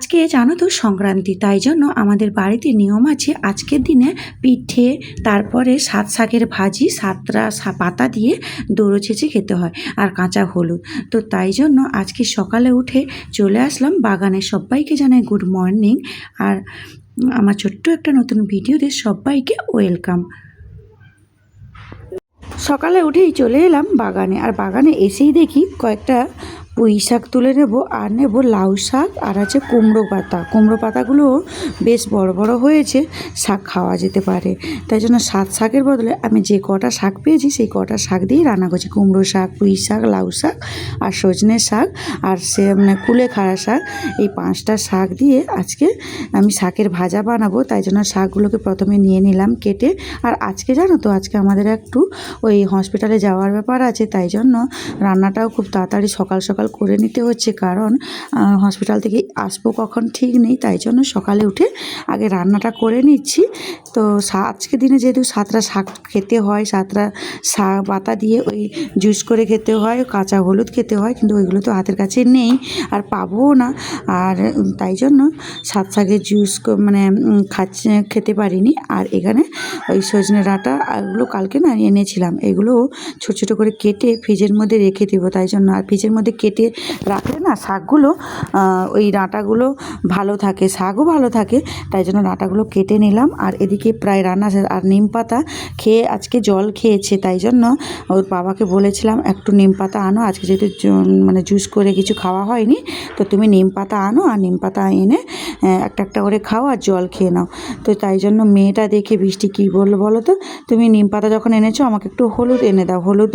আজকে জানো তো সংক্রান্তি, তাই জন্য আমাদের বাড়িতে নিয়ম আছে আজকের দিনে পিঠে, তারপরে সাত শাকের ভাজি, সাতটা পাতা দিয়ে দৌড়ো ছেঁচে খেতে হয় আর কাঁচা হলুদ। তো তাই জন্য আজকে সকালে উঠে চলে আসলাম বাগানে সবাইকে জানাই গুড মর্নিং আর আমার ছোট্ট একটা নতুন ভিডিওতে সবাইকে ওয়েলকাম। সকালে উঠেই চলে এলাম বাগানে আর বাগানে এসেই দেখি কয়েকটা পুঁই শাক তুলে নেব আর নেব লাউ শাক আর আছে কুমড়ো পাতা। কুমড়ো পাতাগুলো বেশ বড় বড় হয়েছে, শাক খাওয়া যেতে পারে। তাই জন্য সাত শাকের বদলে আমি যে কটা শাক পেয়েছি, সেই কটা শাক দিয়েই রান্না করছি। কুমড়ো শাক, পুঁই শাক, লাউ শাক আর সজনে শাক আর সে মানে কুলেখাড়া শাক। এই পাঁচটা শাক দিয়ে আজকে আমি শাকের ভাজা বানাবো। তাই জন্য শাকগুলোকে প্রথমে নিয়ে নিলাম কেটে। আর আজকে জানো তো, আজকে আমাদের একটু ওই হসপিটালে যাওয়ার ব্যাপার আছে। তাই জন্য রান্নাটাও খুব তাড়াতাড়ি সকাল সকাল করে নিতে হচ্ছে কারণ হসপিটাল থেকে আসব কখন ঠিক নেই, তাই জন্য সকালে উঠে আগে রান্নাটা করে নিচ্ছি। তো আজকে দিনে যেহেতু সাতটা শাক খেতে হয়, সাতটা শাক পাতা দিয়ে ওই জুস করে খেতে হয়, কাঁচা হলুদ খেতে হয়, কিন্তু ওইগুলো তো হাতের কাছে নেই আর পাবোও না। আর তাই জন্য সাত শাকের জুস মানে খাচ্ছে খেতে পারিনি। আর এখানে ওই সজনে ডাঁটা এগুলো কালকে না এনেছিলাম। এগুলো ছোটো ছোটো করে কেটে ফ্রিজের মধ্যে রেখে দেবো, তাই জন্য। আর ফ্রিজের মধ্যে কেটে রাখলে না শাকগুলো ওই ডাঁটাগুলো ভালো থাকে, শাকও ভালো থাকে। তাই জন্য ডাঁটাগুলো কেটে নিলাম। আর এদিকে প্রায় রান্না আর নিম পাতা খেয়ে আজকে জল খেয়েছে, তাই জন্য ওর বাবাকে বলেছিলাম, একটু নিম পাতা আনো। আজকে যেহেতু মানে জুস করে কিছু খাওয়া হয়নি, তো তুমি নিম পাতা আনো আর নিম পাতা এনে একটা একটা করে খাও আর জল খেয়ে নাও। তো তাই জন্য মেয়েটা দেখে বৃষ্টি কী বলল বলো তো? তুমি নিম পাতা যখন এনেছো, আমাকে একটু হলুদ এনে দাও, হলুদ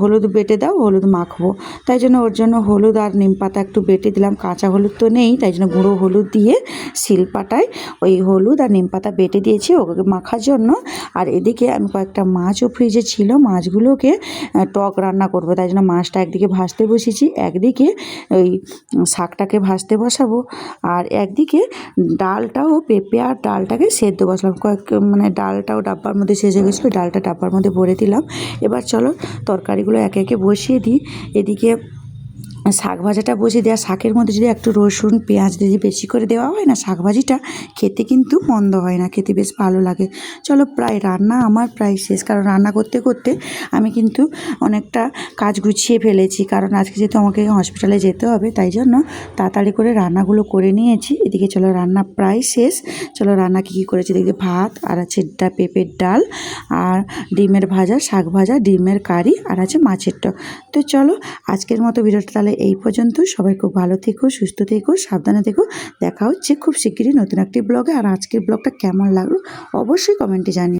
হলুদ বেটে দাও, হলুদ মাখবো। তাই জন্য ওর জন্য হলুদ আর নিম পাতা একটু বেটে দিলাম, কাঁচা হলুদ তো নেই, তাই জন্য গুঁড়ো হলুদ দিয়ে শিলপাটায় ওই হলুদ আর নিম পাতা বেটে দিয়েছি ওকে মাখার জন্য। আর এদিকে আমি কয়েকটা মাছও ফ্রিজে ছিল, মাছগুলোকে টক রান্না করব। তাই জন্য মাছটা একদিকে ভাজতে বসেছি, একদিকে ওই শাকটাকে ভাজতে বসাবো। আর একদিকে ডালটাও পেঁপে আর ডালটাকে সেদ্ধ বসলাম কয়েক মানে ডালটাও ডাব্বার মধ্যে সেজে গেছিল, ডালটা ডাব্বার মধ্যে ভরে দিলাম। এবার চলো তরকারিগুলো একে একে বসিয়ে দিই। এদিকে শাক ভাজাটা বসিয়ে দেওয়া। শাকের মধ্যে যদি একটু রসুন, পেঁয়াজ যদি বেশি করে দেওয়া হয় না, শাক ভাজিটা খেতে কিন্তু মন্দ হয় না, খেতে বেশ ভালো লাগে। চলো প্রায় রান্না আমার প্রায় শেষ, কারণ রান্না করতে করতে আমি কিন্তু অনেকটা কাজ গুছিয়ে ফেলেছি, কারণ আজকে যেহেতু আমাকে হসপিটালে যেতে হবে, তাই জন্য তাড়াতাড়ি করে রান্নাগুলো করে নিয়েছি। এদিকে চলো রান্না প্রায় শেষ, চলো রান্না কী কী করেছি? দেখি ভাত, আর আছে ডা পেঁপের ডাল, আর ডিমের ভাজা, শাক ভাজা, ডিমের কারি, আর আছে মাছের টক। তো চলো আজকের মতো ভিডিওটা তাহলে এই পর্যন্ত। সবাই খুব ভালো থেকো, সুস্থ থেকো, সাবধানে থেকো। দেখা হচ্ছে খুব শিগগিরই নতুন একটি ব্লগে। আর আজকের ব্লগটা কেমন লাগল অবশ্যই কমেন্টে জানিও